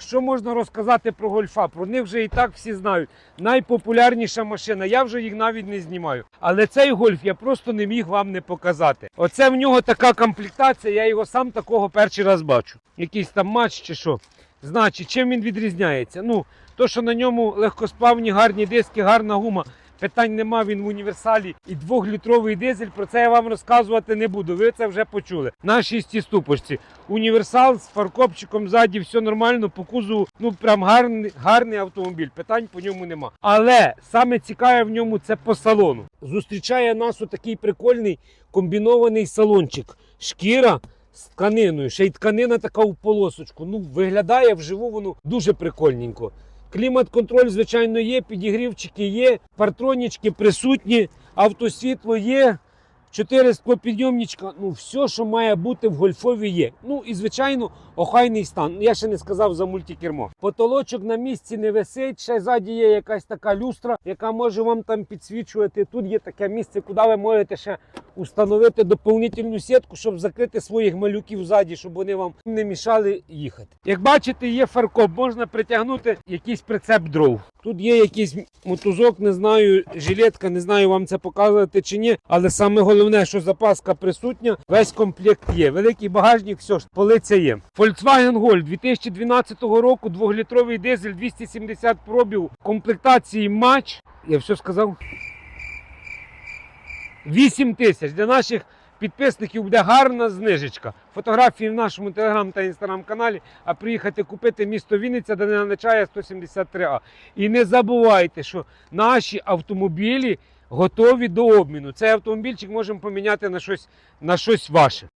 Що можна розказати про гольфа? Про них вже і так всі знають. Найпопулярніша машина. Я вже їх навіть не знімаю. Але цей гольф я просто не міг вам не показати. Оце в нього така комплектація, я його сам такого перший раз бачу. Якийсь там матч чи що. Значить, чим він відрізняється? Ну, то, що на ньому легкосплавні гарні диски, гарна гума. Питань нема, він в універсалі і двохлітровий дизель. Про це я вам розказувати не буду. Ви це вже почули. На шістіступочці. Універсал з фаркопчиком ззаді, все нормально, по кузову, ну прям гарний, гарний автомобіль. Питань по ньому нема. Але саме цікаве в ньому це по салону. Зустрічає нас отакий прикольний комбінований салончик. Шкіра з тканиною. Ще й тканина така в полосочку. Ну, виглядає вживу воно дуже прикольненько. Клімат-контроль, звичайно, є, підігрівчики є, партронічки присутні, автосвітло є, чотири склопідйомничка. Ну, все, що має бути в гольфові є. Ну і звичайно, охайний стан. Я ще не сказав за мультикермо. Потолочок на місці не висить. Ще ззаді є якась така люстра, яка може вам там підсвічувати. Тут є таке місце, куди ви можете ще установити доповнительну сітку, щоб закрити своїх малюків ззаді, щоб вони вам не мішали їхати. Як бачите, є фаркоп, можна притягнути якийсь прицеп дров. Тут є якийсь мотузок, не знаю, жилетка, не знаю вам це показувати чи ні. Але саме головне, що запаска присутня, весь комплект є. Великий багажник, все ж, полиця є. Volkswagen Gol 2012 року, двохлітровий дизель, 270 пробів, комплектації матч. Я все сказав. 8 тисяч. Для наших підписників буде гарна знижечка. Фотографії в нашому телеграм та інстаграм каналі, а приїхати купити місто Вінниця, де не начає 173А. І не забувайте, що наші автомобілі готові до обміну. Цей автомобільчик можемо поміняти на щось, на щось ваше.